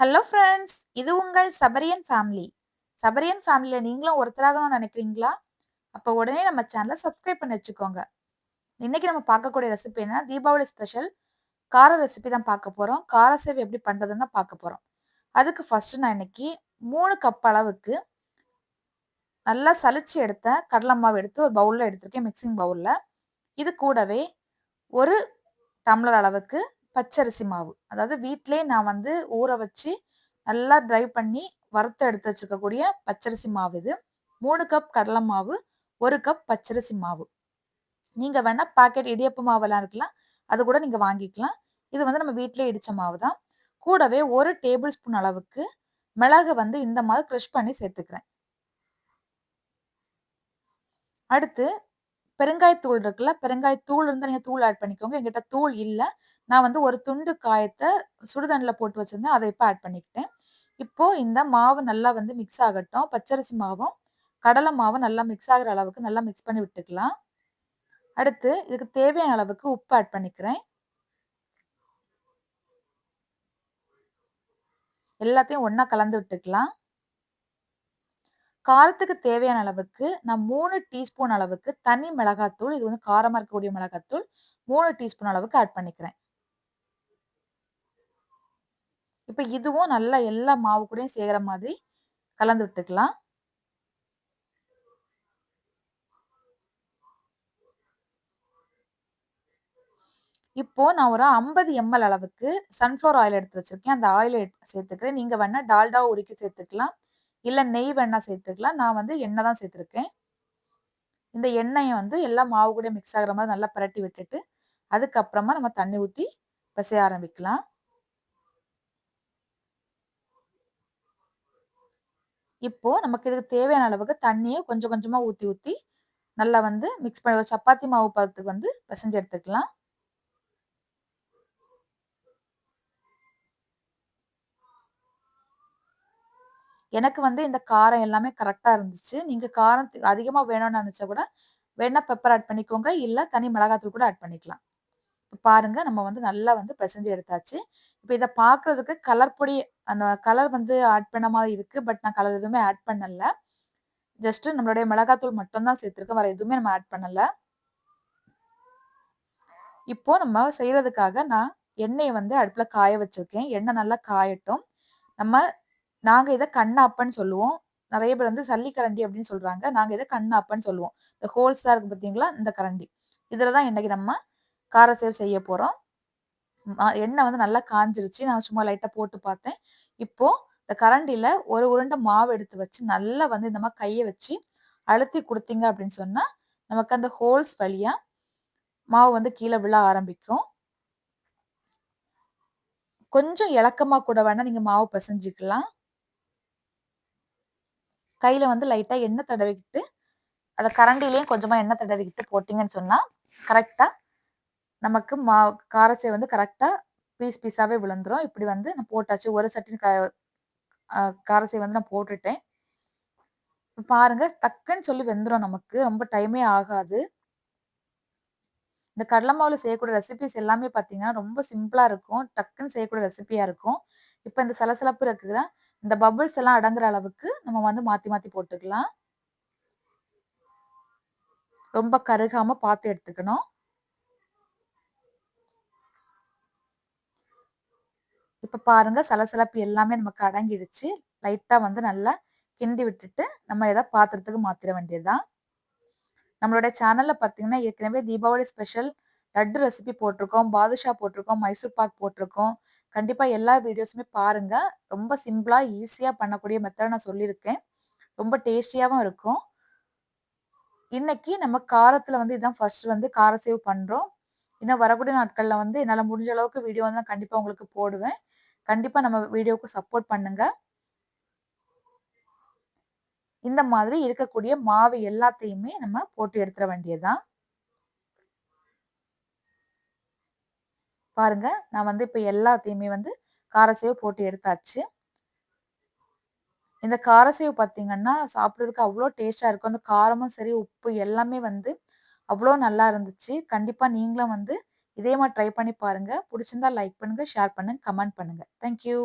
Hello friends இது உங்கள் சபரியன் family சபரியன் ஃபேமிலியில் நீங்களும் ஒருத்தராகணும்னு நினைக்கிறீங்களா? அப்போ உடனே நம்ம சேனலை சப்ஸ்கிரைப் பண்ணி வச்சுக்கோங்க. இன்னைக்கு நம்ம பார்க்கக்கூடிய ரெசிபி என்ன தீபாவளி ஸ்பெஷல் கார ரெசிபி தான் பார்க்க போகிறோம் கார சேவை எப்படி பண்ணுறதுன்னு தான் பார்க்க போகிறோம் அதுக்கு ஃபஸ்ட்டு நான் இன்னைக்கு மூணு கப் அளவுக்கு நல்லா சலிச்சு எடுத்த கடலை மாவு எடுத்து ஒரு பவுலில் எடுத்திருக்கேன் மிக்சிங் பவுலில் இது கூடவே ஒரு டம்ளர் அளவுக்கு பச்சரிசி மாவு. அதாவது வீட்டிலே நான் வந்து ஊற வச்சு நல்லா ட்ரை பண்ணி வறுத்து எடுத்து வச்சுருக்கக்கூடிய பச்சரிசி மாவு இது. மூணு கப் கடலை மாவு ஒரு கப் பச்சரிசி மாவு. நீங்கள் வேணால் பாக்கெட் இடியப்ப மாவெல்லாம் இருக்கலாம். அது கூட நீங்கள் வாங்கிக்கலாம். இது வந்து நம்ம வீட்டிலே இடித்த மாவு தான். கூடவே ஒரு டேபிள் ஸ்பூன் அளவுக்கு மிளகு வந்து இந்த மாதிரி க்ரஷ் பண்ணி சேர்த்துக்கிறேன். அடுத்து பெருங்காயத்தூள் இருக்குல்ல பெருங்காயத்தூள் இருந்தால் நீங்கள் தூள் ஆட் பண்ணிக்கோங்க. எங்கிட்ட தூள் இல்லை. நான் வந்து ஒரு துண்டு காயத்தை சுடுதண்ணில் போட்டு வச்சுருந்தேன். அதை இப்போ ஆட் பண்ணிக்கிட்டேன். இப்போது இந்த மாவு நல்லா வந்து மிக்ஸ் ஆகட்டும். பச்சரிசி மாவும் கடலை மாவும் நல்லா மிக்ஸ் ஆகிற அளவுக்கு நல்லா மிக்ஸ் பண்ணி விட்டுக்கலாம். அடுத்து இதுக்கு தேவையான அளவுக்கு உப்பு ஆட் பண்ணிக்கிறேன். எல்லாத்தையும் ஒன்றா கலந்து விட்டுக்கலாம். காரத்துக்கு தேவையான அளவுக்கு நான் மூணு டீஸ்பூன் அளவுக்கு தனி மிளகாத்தூள் இது வந்து காரமாக இருக்கக்கூடிய மிளகாத்தூள் மூணு டீஸ்பூன் அளவுக்கு ஆட் பண்ணிக்கிறேன். இப்போ இதுவும் நல்லா எல்லா மாவு கூடயும் சேர்கிற மாதிரி கலந்து விட்டுக்கலாம். இப்போ நான் ஒரு ஐம்பது எம்எல் அளவுக்கு சன்ஃப்ளவர் ஆயில் எடுத்து வச்சிருக்கேன். அந்த ஆயிலை சேர்த்துக்கிறேன். நீங்க வேணா டால்டா உருக்கி சேர்த்துக்கலாம். இல்லை நெய் வேணால் சேர்த்துக்கலாம். நான் வந்து எண்ணெய் தான் சேர்த்துருக்கேன். இந்த எண்ணெயை வந்து எல்லா மாவு கூட மிக்ஸ் ஆகிற மாதிரி நல்லா புரட்டி விட்டுட்டு அதுக்கப்புறமா நம்ம தண்ணி ஊற்றி பசைய ஆரம்பிக்கலாம். இப்போ நமக்கு இதுக்கு தேவையான அளவுக்கு தண்ணியை கொஞ்சம் கொஞ்சமாக ஊற்றி ஊற்றி நல்லா வந்து மிக்ஸ் பண்ண சப்பாத்தி மாவு பதத்துக்கு வந்து பிசைஞ்சு எடுத்துக்கலாம். எனக்கு வந்து இந்த காரம் எல்லாமே கரெக்டாக இருந்துச்சு. நீங்கள் காரம் அதிகமாக வேணும்னு நினச்சா கூட வேணா பெப்பர் ஆட் பண்ணிக்கோங்க. இல்லை தனி மிளகாத்தூள் கூட ஆட் பண்ணிக்கலாம். இப்போ பாருங்க நம்ம வந்து நல்லா வந்து பிசைஞ்சு எடுத்தாச்சு. இப்போ இதை பார்க்குறதுக்கு கலர் பொடி அந்த கலர் வந்து ஆட் பண்ண மாதிரி இருக்குது பட் நான் கலர் எதுவுமே ஆட் பண்ணல. ஜஸ்ட்டு நம்மளுடைய மிளகாத்தூள் மட்டும்தான் சேர்த்துருக்கோம் வேறு எதுவுமே நம்ம ஆட் பண்ணலை. இப்போ நம்ம செய்கிறதுக்காக நான் எண்ணெயை வந்து அடுப்பில் காய வச்சுருக்கேன். எண்ணெய் நல்லா காயட்டும். நம்ம நாங்கள் இதை கண்ணாப்பன்னு சொல்லுவோம். நிறைய பேர் வந்து சல்லி கரண்டி அப்படின்னு சொல்கிறாங்க நாங்கள் இதை கண்ணாப்பன்னு சொல்லுவோம். இந்த ஹோல்ஸாக இருக்குது பார்த்தீங்களா? இந்த கரண்டி. இதில் தான் இன்றைக்கி நம்ம கார சேவ் செய்ய போகிறோம் எண்ணெய் வந்து நல்லா காஞ்சிருச்சு. நான் சும்மா லைட்டாக போட்டு பார்த்தேன். இப்போது இந்த கரண்டியில் ஒரு உருண்டை மாவு எடுத்து வச்சு நல்லா வந்து இந்த மாதிரி கையை வச்சு அழுத்தி கொடுத்தீங்க அப்படின்னு சொன்னால் நமக்கு அந்த ஹோல்ஸ் வழியாக மாவு வந்து கீழே விழ ஆரம்பிக்கும். கொஞ்சம் இலக்கமாக கூட வேணால் நீங்கள் மாவு பிசைஞ்சிக்கலாம். கையில் வந்து லைட்டாக எண்ணெய் தடவிக்கிட்டு அதை கரண்டிலையும் கொஞ்சமாக எண்ணெய் தடவிக்கிட்டு போட்டிங்கன்னு சொன்னால் கரெக்டாக நமக்கு மா காரசை வந்து கரெக்டாக பீஸ் பீஸாகவே விழுந்துடும் இப்படி வந்து நான் போட்டாச்சு. ஒரு சட்டின் க காரசை வந்து நான் போட்டுட்டேன். பாருங்க டக்குன்னு சொல்லி வெந்துடும் நமக்கு. ரொம்ப டைமே ஆகாது. இந்த கடலை மாவில் செய்யக்கூடிய ரெசிபிஸ் எல்லாமே பார்த்தீங்கன்னா ரொம்ப சிம்பிளாக இருக்கும். டக்குன்னு செய்யக்கூடிய ரெசிபியாக இருக்கும். இப்போ இந்த சலசலப்பு இருக்குதுதான் இந்த பபுள்ஸ் எல்லாம் அடங்குற அளவுக்கு நம்ம வந்து மாத்தி மாத்தி போட்டுக்கலாம். ரொம்ப கருகாம பார்த்து எடுத்துக்கணும். இப்போ பாருங்க சலசலப்பு எல்லாமே நமக்கு அடங்கிடுச்சு. லைட்டா வந்து நல்லா கிண்டி விட்டுட்டு நம்ம எதை பாத்திரத்துக்கு மாத்திர வேண்டியதுதான். நம்மளோட சேனல்ல பாத்தீங்கன்னா ஏற்கனவே தீபாவளி ஸ்பெஷல் லட்டு ரெசிபி போட்டிருக்கோம் பாதுஷா போட்டிருக்கோம் மைசூர் பாக் போட்டிருக்கோம் கண்டிப்பாக எல்லா வீடியோஸுமே பாருங்கள் ரொம்ப சிம்பிளாக ஈஸியாக பண்ணக்கூடிய மெத்தட் நான் சொல்லியிருக்கேன். ரொம்ப டேஸ்டியாகவும் இருக்கும். இன்னைக்கு நம்ம காரத்தில் வந்து இதுதான் ஃபர்ஸ்ட் வந்து கார சேவ் பண்ணுறோம் இன்னும் வரக்கூடிய நாட்களில் வந்து என்னால் முடிஞ்ச அளவுக்கு வீடியோ வந்து கண்டிப்பாக உங்களுக்கு போடுவேன். கண்டிப்பாக நம்ம வீடியோவுக்கு சப்போர்ட் பண்ணுங்கள் இந்த மாதிரி இருக்கக்கூடிய மாவு எல்லாத்தையுமே நம்ம போட்டு எடுத்துட வேண்டியதுதான். பாருங்க. நான் வந்து இப்போ எல்லாத்தையுமே வந்து காரசேவை போட்டு எடுத்தாச்சு. இந்த காரசேவு பார்த்தீங்கன்னா சாப்பிட்றதுக்கு அவ்வளோ டேஸ்ட்டாக இருக்கும். அந்த காரமும் சரி உப்பு எல்லாமே வந்து அவ்வளோ நல்லா இருந்துச்சு. கண்டிப்பாக நீங்களும் வந்து இதே மாதிரி ட்ரை பண்ணி பாருங்கள் பிடிச்சிருந்தா லைக் பண்ணுங்கள் ஷேர் பண்ணுங்கள் கமெண்ட் பண்ணுங்கள் தேங்க்யூ